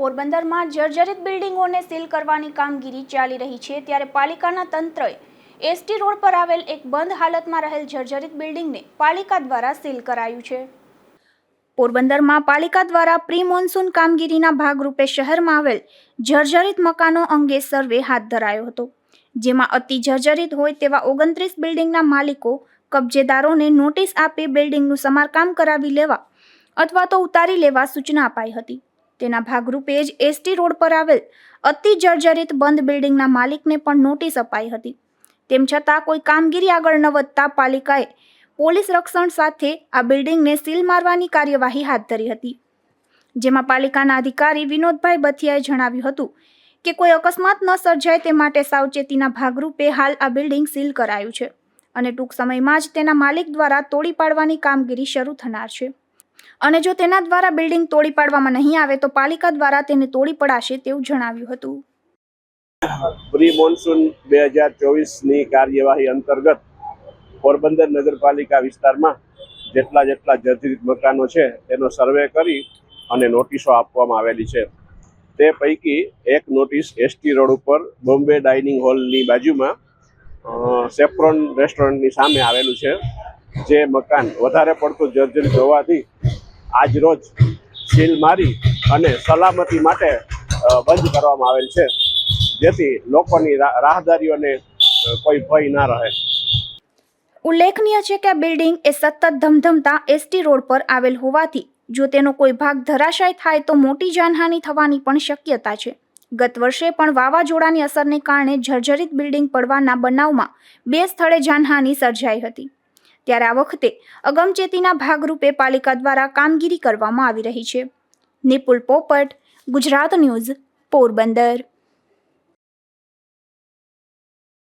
પોરબંદરમાં જર્જરિત બિલ્ડિંગોને સીલ કરવાની કામગીરી ચાલી રહી છે ત્યારે પાલિકાના તંત્રએ એસટી રોડ પર આવેલ એક બંધ હાલતમાં રહેલ જર્જરિત બિલ્ડિંગને પાલિકા દ્વારા સીલ કરાયું છે. પોરબંદરમાં પાલિકા દ્વારા પ્રી મોન્સૂન કામગીરીના ભાગરૂપે શહેરમાં આવેલ જર્જરિત મકાનો અંગે સર્વે હાથ ધરાયો હતો, જેમાં અતિ જર્જરિત હોય તેવા ઓગણત્રીસ બિલ્ડિંગના માલિકો કબજેદારોને નોટિસ આપી બિલ્ડિંગનું સમારકામ કરાવી લેવા અથવા તો ઉતારી લેવા સૂચના અપાઈ હતી. તેના ભાગરૂપે જ એસટી રોડ પર આવેલ અતિ જર્જરિત બંધ બિલ્ડિંગના માલિકને પણ નોટિસ અપાઈ હતી. તેમ છતાં કોઈ કામગીરી આગળ ન વધતા પાલિકાએ પોલીસ રક્ષણ સાથે આ બિલ્ડિંગને સીલ મારવાની કાર્યવાહી હાથ ધરી હતી. જેમાં પાલિકાના અધિકારી વિનોદભાઈ બથિયાએ જણાવ્યું હતું કે કોઈ અકસ્માત ન સર્જાય તે માટે સાવચેતીના ભાગરૂપે હાલ આ બિલ્ડિંગ સીલ કરાયું છે અને ટૂંક સમયમાં જ તેના માલિક દ્વારા તોડી પાડવાની કામગીરી શરૂ થનાર છે. અને જો તેના દ્વારા બિલ્ડિંગ તોડી પાડવામાં નહીં આવે તો પાલિકા દ્વારા તેને તોડી પડાશે તેવું જણાવ્યું હતું. પ્રી મોન્સૂન બે હજાર ચોવીસની કાર્યવાહી અંતર્ગત પોરબંદર નગરપાલિકા વિસ્તારમાં જેટલા જેટલા જર્જરિત મકાનો છે તેનો સર્વે કરી અને નોટિસો આપવામાં આવેલી છે. તે પૈકી એક નોટિસ એસટી રોડ ઉપર બોમ્બે ડાઇનિંગ હોલની બાજુમાં સેફ્રોન રેસ્ટોરન્ટની સામે આવેલું છે. જે મકાન વધારે પડતું જર્જરિત હોવાથી આજ રોજ સીલ મારી અને સલામતી માટે બંધ કરવામાં આવેલ છે. જેથી લોકોની રાહદારીઓને કોઈ ભય ના રહે. ઉલ્લેખનીય છે કે બિલ્ડિંગ એ સતત ધમધમતા એસટી રોડ પર આવેલ હોવાથી, જો તેનો કોઈ ભાગ ધરાશાય થાય તો મોટી જાનહાનિ થવાની પણ શક્યતા છે. ગત વર્ષે પણ વાવાઝોડાની અસરને કારણે જર્જરિત બિલ્ડિંગ પડવાના બનાવમાં બે સ્થળે જાનહાનિ સર્જાઈ હતી. ત્યારે આ વખતે અગમચેતીના ભાગરૂપે પાલિકા દ્વારા કામગીરી કરવામાં આવી રહી છે. નિપુલ પોપટ, ગુજરાત ન્યૂઝ, પોરબંદર.